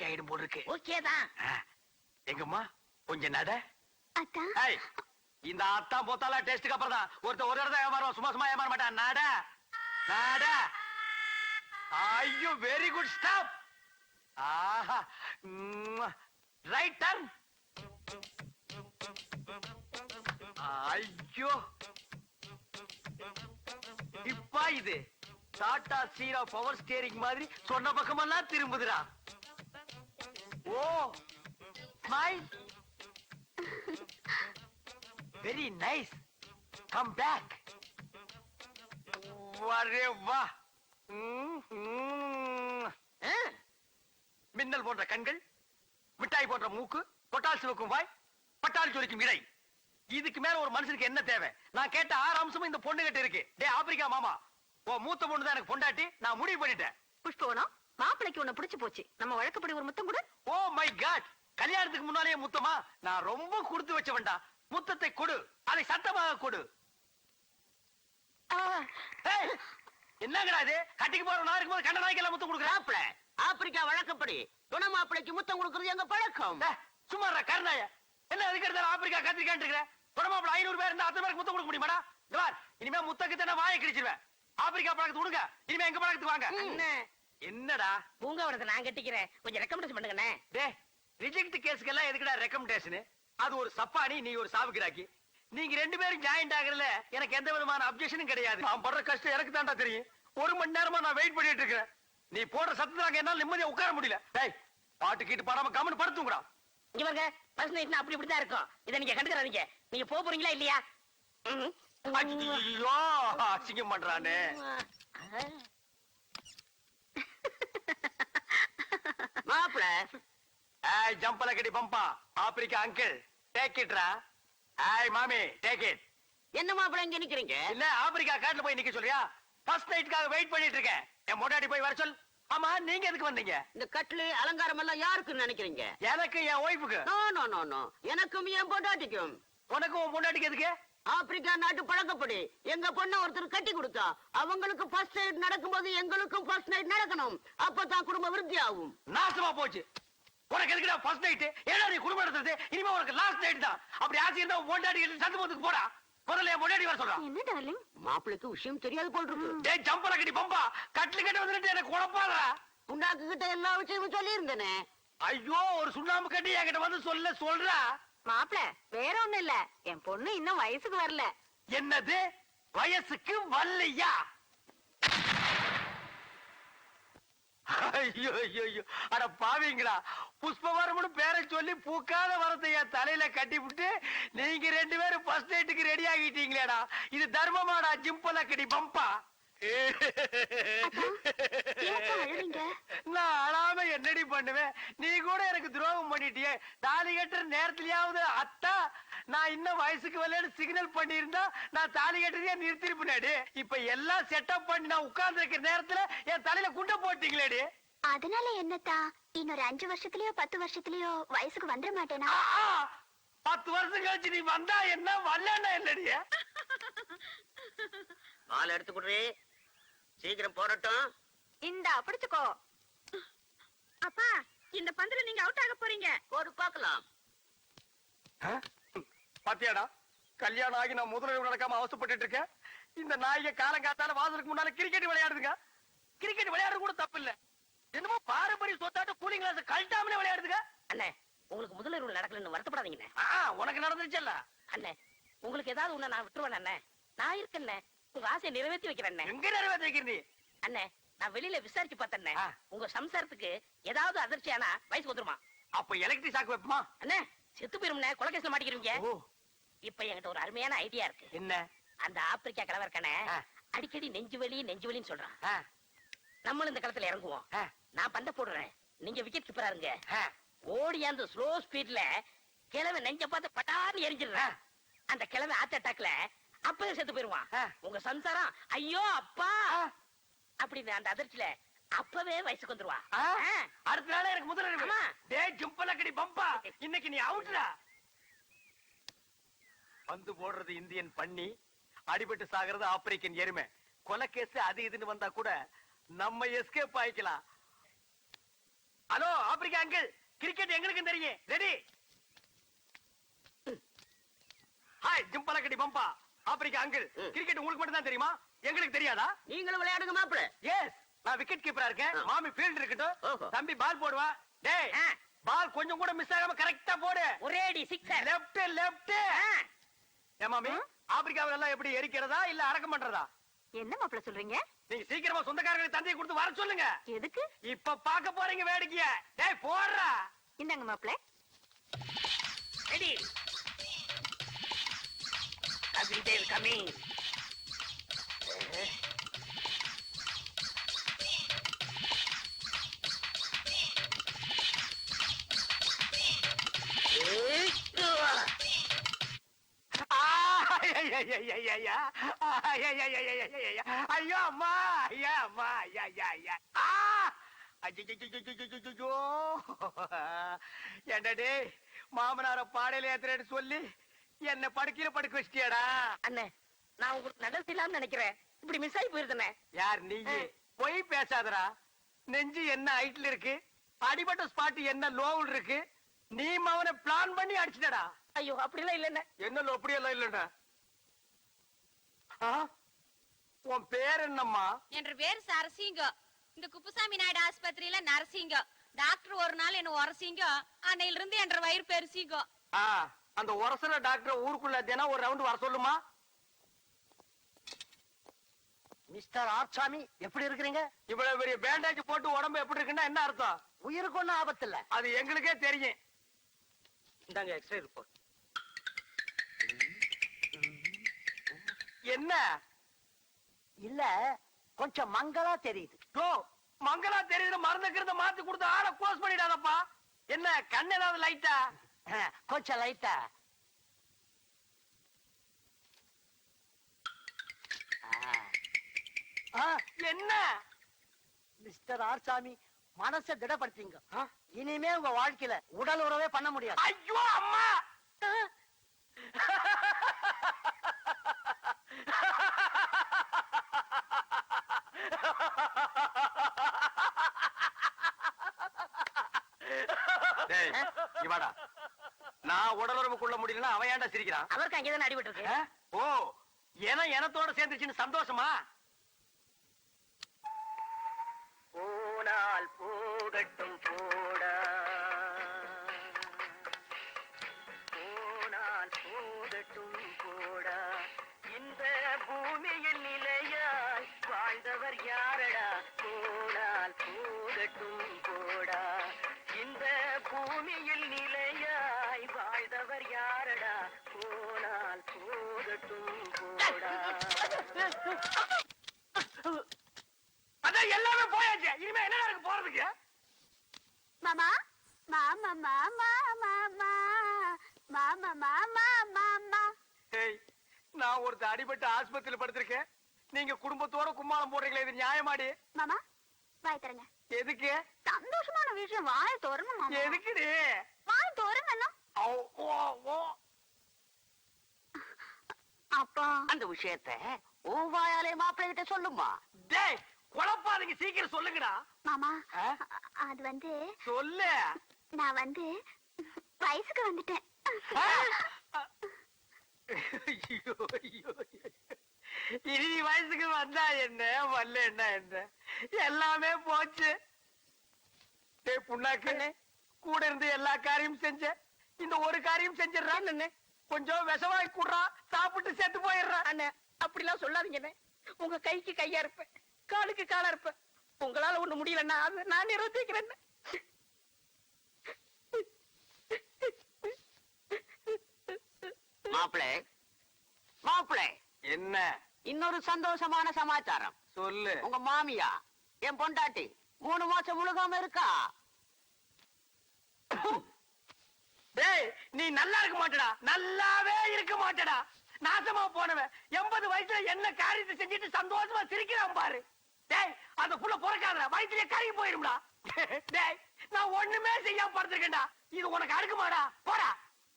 Okay ஆயிடும் போல இருக்கு. ஓகே தான் எங்கம்மா கொஞ்சம் நட. அத்தா. இந்த அத்தான் போத்தால டேஸ்டுக்கு அப்புறம் தான் ஒருத்தர் ஒரு இடத்த ஏமாறுவான். சும்மா சும்மா ஏமாற மாட்டான். நட. நட. ஐயோ வெரி குட் ஸ்டாப் ஆஹா. ரைட் டர்ன் ஐயோ. இப்பா இது. டாடா சீரா பவர் ஸ்டியரிங் மாதிரி சொன்ன பக்கமெல்லாம் திரும்புதுடா. ஓ smile very nice come back வரே வா. மின்னல் போன்ற கண்கள் மிட்டாய் போன்ற மூக்கு கொட்டால் சிவக்கும் வாய் பட்டால் சொலிக்கும் இடை இதுக்கு மேல ஒரு மனுஷனுக்கு என்ன தேவை? நான் கேட்ட ஆறு அம்சமும் இந்த பொண்ணு கிட்ட இருக்கு. டே ஆப்பிரிக்கா மாமா ஓ மூத்த பொண்ணு தான் எனக்கு பொண்டாட்டி. நான் முடிவு பண்ணிட்டேன். புஷ்பவனம்? மாப்பிளைக்கு உன்னை பிடிச்சு போச்சு. நம்ம வழக்கப்படி ஒரு முத்தம் கூட. Oh my god. கல்யாணத்துக்கு முன்னாலேயே முத்தமா? நான் ரொம்ப கொடுத்து வச்சவன்டா. முத்தத்தை கொடு. அதை சத்தமாக கொடு. என்னங்கடா இது? கட்டிக்கு போற நான் இருக்கும்போது கண்ட நாய்க்கெல்லாம் முத்தம் கொடுக்குறா? மாப்பிள ஆப்பிரிக்கா வழக்கப்படி துணை மாப்பிளைக்கு முத்தம் கொடுக்கறது எங்க பழக்கம்? சும்மா கருணாய. என்ன அதுக்கு எடுத்தாலும் ஆப்பிரிக்கா கத்திரிக்கான்னு இருக்கிற? குடமாப்பிள ஐநூறு பேர் இருந்தா அத்தனை பேருக்கு முத்தம் கொடுக்க முடியுமாடா? இனிமே முத்தக்கு தானே வாயை கிழிச்சிருவேன். ஆப்பிரிக்கா பழக்கத்து விடுங்க இனிமே எங்க பழக்கத்துக்கு வாங்க. என்னடா? பூங்காவனத்தை நான் கட்டிக்கிறேன். கொஞ்சம் ரெக்கமெண்டேஷன் பண்ணுங்கண்ணே. டே ரிஜெக்ட் கேஸ்க்கெல்லாம் எதுக்குடா ரெக்கமெண்டேஷன் அது ஒரு சப்பானி நீ ஒரு சாவுக்கிராக்கி. நீங்க ரெண்டு பேரும் ஜாயிண்ட் ஆகுறதுல எனக்கு எந்த விதமான அப்ஜெக்ஷனும் கிடையாது. நான் படுற கஷ்டம் எனக்கு தான்டா தெரியும். ஒரு மணி நேரமா நான் வெயிட் பண்ணிட்டு இருக்கேன். நீ போடுற சத்தத்துல என்னால நிம்மதியா உட்கார முடியல. டேய் பாட்டு கீட்டு பாடாம கம்மன் படுத்துங்கடா. இங்க பாருங்க ஃபர்ஸ்ட் நைட்னா அப்படி இப்படி தான் இருக்கும். இதை நீங்க கண்டுக்கிறாதீங்க. நீங்க போக போறீங்களா இல்லையா. ஐயோ அசிங்கம் பண்றானே. மாப்பிள. ஏய் ஜம்பல கடி பம்பா. Africa uncle. டேக் இட்ரா ஏய் மாமி டேக் இட் என்ன மாப்பிள இங்க நிக்கிறீங்க? இல்ல ஆப்பிரிக்கா காட்டுல போய் நிக்க சொல்றியா? ஃபர்ஸ்ட் நைட்காக வெயிட் பண்ணிட்டு இருக்கேன். என் மொட்டாடி போய் வர சொல். ஆமா நீங்க எதுக்கு வந்தீங்க? இந்த கட்லு அலங்காரம் எல்லாம் யாருக்குன்னு நினைக்கிறீங்க? எனக்கு என் ஒய்ஃபுக்கு நோ நோ நோ நோ எனக்கும் என் பொண்டாட்டிக்கும். உனக்கு உன் பொண்டாட்டிக்கு எதுக்கு? ஆப்பிரிக்கா நாட்டு பழக்கப்படி. எங்க பொண்ண ஒருத்தர் கட்டி கொடுத்தா அவங்களுக்கு ஃபர்ஸ்ட் நைட் நடக்கும்போது எங்களுக்கும் ஃபர்ஸ்ட் நைட் நடக்கணும். அப்பதான் குடும்ப விருத்தி ஆகும். நாசமா போச்சு. உனக்கு எதுக்குடா ஃபர்ஸ்ட் நைட் ஏடா நீ குடும்பம் நடத்துறது. இனிமே உனக்கு லாஸ்ட் நைட் தான். அப்படி ஆசை இருந்தா பொண்டாட்டி சந்து போத்துக்கு போடா. முதல்ல பொண்டாட்டி வர சொல்றான் என்ன டார்லிங் மாப்பிளைக்கு விஷயம் தெரியாது போல் இருக்கு. டேய் ஜம்பல கடி பம்பா. கட்டில கட்டி வந்துட்டு எனக்கு குழப்பாதடா உண்டாக்கு கிட்ட எல்லா விஷயமும் சொல்லி இருந்தேனே ஐயோ ஒரு சுண்ணாம்பு கட்டி என்கிட்ட வந்து சொல்ல சொல்றா. மாப்பிள வேற ஒண்ணும் இல்ல. என் பொண்ணு இன்னும் வயசுக்கு வரல. என்னது? வயசுக்கு வரலையா? ஐயோ ஐயோ ஐயோ அட பாவீங்களா. புஷ்பவரம்னு பேரை சொல்லி பூக்காத வரத்தை என் தலையில கட்டிவிட்டு நீங்க ரெண்டு பேரும் ஃபர்ஸ்ட் நைட்டுக்கு ரெடி ஆகிட்டீங்களேடா. இது தர்மமாடா ஜிம்பல கடி பம்பா. நான் அழாம என்னடி பண்ணுவேன்? நீ கூட எனக்கு துரோகம் பண்ணிட்டியே. தாலி கட்டுற நேரத்துலயாவது அத்தா நான் இன்னும் வயசுக்கு வரலன்னு சிக்னல் பண்ணியிருந்தா நான் தாலி கட்டுறதே நிறுத்திருப்பேனேடி. இப்ப எல்லாம் செட்டப் பண்ணி நான் உட்கார்ந்து இருக்கிற நேரத்துல என் தலையில குண்டை போட்டீங்களேடி. அதனால என்னத்தா? இன்னொரு அஞ்சு வருஷத்துலயோ பத்து வருஷத்துலயோ வயசுக்கு வந்துட மாட்டேனா? பத்து வருஷம் கழிச்சு நீ வந்தா என்ன வரலன்னா என்னடி? பால் எடுத்து குடுறி. சீக்கிரம் போடட்டும் இந்த பிடிச்சுக்கோ. அப்பா இந்த பந்துல நீங்க அவுட் ஆக போறீங்க. போடு பார்க்கலாம். ஆ? பாத்தியாடா கல்யாணம் ஆகி நான் முதலில் நடக்காம அவசப்பட்டு இருக்கேன். இந்த நாய்க காலங்காத்தால வாசலுக்கு முன்னால கிரிக்கெட் விளையாடுதுங்க. கிரிக்கெட் விளையாடுறது கூட தப்பு இல்ல. என்னமோ பாரம்பரிய சொத்தாட்ட கூலிங் கிளாஸ் கழட்டாமலே விளையாடுதுங்க. அண்ணே உங்களுக்கு முதலிரவு நடக்கலன்னு வருத்தப்படாதீங்கண்ணே உனக்கு நடந்துருச்சல்ல. அண்ணே உங்களுக்கு ஏதாவது ஒண்ணு நான் விட்டுருவேன் அண்ணே. நான் இருக்கேன்னே உங்க ஆசையை நிறைவேற்றி வைக்கிறேன். எங்க நிறைவேற்ற வைக்கிற அண்ணே நான் வெளியில விசாரிச்சு பார்த்தேன்னே ஆ. உங்க சம்சாரத்துக்கு ஏதாவது அதிர்ச்சி ஆனா வயசு வந்துருமா? அப்ப எலக்ட்ரிக் சாக்கு வைப்பமா? அண்ணே செத்து போயிரும்ண்ணே கொலகேசில மாட்டிக்கிறீங்க. இப்ப என்கிட்ட ஒரு அருமையான ஐடியா இருக்கு. என்ன? அந்த ஆப்பிரிக்கா ஆ. அடிக்கடி நெஞ்சு வலி நெஞ்சு வலின்னு சொல்றான். நம்மளும் இந்த களத்துல இறங்குவோம். நான் பந்த போடுறேன். நீங்க விக்கெட் கீப்பரா இருங்க. ஓடி அந்த ஸ்லோ ஸ்பீட்ல கிழவன் நெஞ்ச பார்த்து பட்டான்னு எரிஞ்சிடுறேன். அந்த கிழவன் ஹார்ட் அட்டாக்ல அப்பவே செத்து போயிருவான். உங்க சம்சாரம் ஐயோ அப்பா. அப்படின்னு அந்த அதிர்ச்சியில அப்பவே வயசுக்கு வந்துருவா. அடுத்த நாளே எனக்கு முதல் ஆமா. டேய் ஜும்பலக்கடி பம்பா. இன்னைக்கு நீ அவுட்ரா பந்து போடுறது இந்தியன் பண்ணி அடிபட்டு சாகிறது ஆப்பிரிக்கன் எருமை. கொலை கேஸ் அது இதுன்னு வந்தா கூட நம்ம எஸ்கேப் ஆயிக்கலாம். ஹலோ ஆப்பிரிக்கா அங்கிள் கிரிக்கெட் எங்களுக்கும் தெரியும். ரெடி ஹாய் ஜிம்பலக்கடி பம்பா. Africa uncle. கிரிக்கெட் உங்களுக்கு மட்டும் தான் தெரியுமா? எங்களுக்கு தெரியாதா? நீங்களும் விளையாடுங்க மாப்பிள. எஸ் நான் விக்கெட் கீப்பரா இருக்கேன். மாமி ஃபீல்ட் இருக்கட்டும். தம்பி பால் போடுவா. டேய். பால் கொஞ்சம் கூட மிஸ் ஆகாம கரெக்டா போடு. ஒரேடி சிக்ஸர் லெஃப்ட் லெஃப்ட் ஏன் மாமி? ஆப்பிரிக்காவில எல்லாம் எப்படி எரிக்கிறதா இல்ல அடக்கம் பண்றதா? என்ன மாப்பிள சொல்றீங்க? நீங்க சீக்கிரமா சொந்தக்காரங்களுக்கு தந்தையை கொடுத்து வர சொல்லுங்க. எதுக்கு? இப்ப பாக்க போறீங்க வேடிக்கைய. டேய் போடுறா. இந்தாங்க மாப்பிள. ரெடி. கபில் கமிங் ஆ, ஐயையையையையா. ஐயையையையையையா. ஐயோ அம்மா ஐயா அம்மா ஐயா ஐயா ஐயா ஆ! ஐயையையையையையையோ. ஏன்டா டேய் மாமனார பாடையில ஏத்துறேன்னு சொல்லி என்ன படுக்கையில படுக்க வச்சிட்டியாடா? அண்ணே நான் உங்களுக்கு நல்லது இல்லாம நினைக்கிறேன். இப்படி மிஸ் ஆகி போயிருந்தனே யார் நீ? பொய் பேசாதடா. நெஞ்சு என்ன ஹைட்ல இருக்கு? அடிபட்ட ஸ்பாட் என்ன லோவில் இருக்கு? நீ அவனை பிளான் பண்ணி அடிச்சிட்டடா. ஐயோ அப்படிலாம் இல்லண்ணே. என்ன லோ அப்படியெல்லாம் இல்லடா உன் பேர் என்னம்மா? என்ற பேர் சரசிங்கம் இந்த குப்புசாமி நாயுடு ஆஸ்பத்திரியில நரசிங்கம் டாக்டர் ஒரு நாள் என்ன உரசிங்க. அன்னையில இருந்து என்ற வயிறு பெருசிங்கம் ஆ, அந்த உரசர டாக்டர் ஊருக்குள்ள தினம் ஒரு ரவுண்ட் வர சொல்லுமா? மிஸ்டர் ஆர்சாமி எப்படி இருக்கிறீங்க? இவ்வளவு பெரிய பேண்டேஜ் போட்டு உடம்பு எப்படி இருக்குன்னா என்ன அர்த்தம்? உயிருக்கு ஒண்ணும் ஆபத்து இல்ல அது எங்களுக்கே தெரியும். இந்தாங்க எக்ஸ்ரே ரிப்போர்ட் என்ன? இல்ல கொஞ்சம் மங்களா தெரியுது. யோ மங்களா தெரியுது மறந்துக்கிறத மாத்தி கொடுத்து ஆளை க்ளோஸ் பண்ணிடாதப்பா. என்ன கண் ஏதாவது லைட்டா கொஞ்சம் லைட்டா என்ன? மிஸ்டர் ஆர்சாமி மனசை திடப்படுத்திங்க. இனிமே உங்க வாழ்க்கையில உடல் உறவே பண்ண முடியாது. ஐயோ அம்மா டேய், இங்க வாடா. நான் உடலுறவு கொள்ள முடியலன்னா அவன் ஏன்டா சிரிக்கிறான்? அவருக்கு அங்கேதான் அடிபட்டு இருக்கு? ஓ ஏன்னா எனத்தோட சேர்ந்துச்சுன்னு சந்தோஷமா? போனால் போகட்டும் போடா. போனால் போகட்டும் போடா. இந்த பூமியில் நிலையாய் வாழ்ந்தவர் யாரடா? போனால் போகட்டும் போடா. இந்த பூமியில் நிலையாய் அதான் எல்லாமே போயாச்சு. இனிமே என்ன இருக்கு போறதுக்கு? மாமா மாமா மாமா மாமா மாமா மாமா மாமா. ஏய் நான் ஒருத்தர் அடிபட்டு ஆஸ்பத்திரியில படுத்திருக்கேன். நீங்க குடும்பத்தோட கும்மாளம் போடுறீங்களே இது நியாயமாடி? மாமா வாய் தரங்க எதுக்கு? சந்தோஷமான விஷயம் வாய் தோறணும் எதுக்குடி? வாய் தோறணும் ஓ, ஓ, ஓ. அப்பா அந்த விஷயத்த உன் வாயாலே மாப்பிள்ளை கிட்ட சொல்லுமா? டேய் குழப்பாதீங்க சீக்கிரம் சொல்லுங்கடா. மாமா அது வந்து சொல்லு. நான் வந்து வயசுக்கு வந்துட்டேன். இனி வயசுக்கு வந்தா என்ன வரல என்ன என்ன? எல்லாமே போச்சு. டேய் புண்ணாக்கு. கூட இருந்து எல்லா காரியம் செஞ்ச. இந்த ஒரு காரியம் செஞ்சிடறான் கொஞ்சம் விஷவாய் கூடுறா சாப்பிட்டு செத்து போயிடுறான் அண்ணே அப்படிலாம் சொல்லாதீங்கண்ணே உங்க கைக்கு கையா இருப்பேன் காலுக்கு காலா இருப்பேன். உங்களால ஒண்ணு முடியலன்னா அது நான் நிறுத்திக்கிறேன் மாப்பிளை மாப்பிளை என்ன? இன்னொரு சந்தோஷமான சமாச்சாரம். சொல்லு. உங்க மாமியா என் பொண்டாட்டி மூணு மாசம் முழுகாம இருக்கா டேய் நீ நல்லா இருக்க மாட்டடா. நல்லாவே இருக்க மாட்டடா. நாசமா போனவன் எண்பது வயசுல என்ன காரியத்தை செஞ்சுட்டு சந்தோஷமா சிரிக்கிறான் பாரு. டேய் அந்த புள்ள பிறக்காதடா. வயிற்றுல கருகி போயிரும்டா. டேய் நான் ஒண்ணுமே செய்யாம படுத்திருக்கேன்டா. இது உனக்கு அடுக்குமாடா. போடா.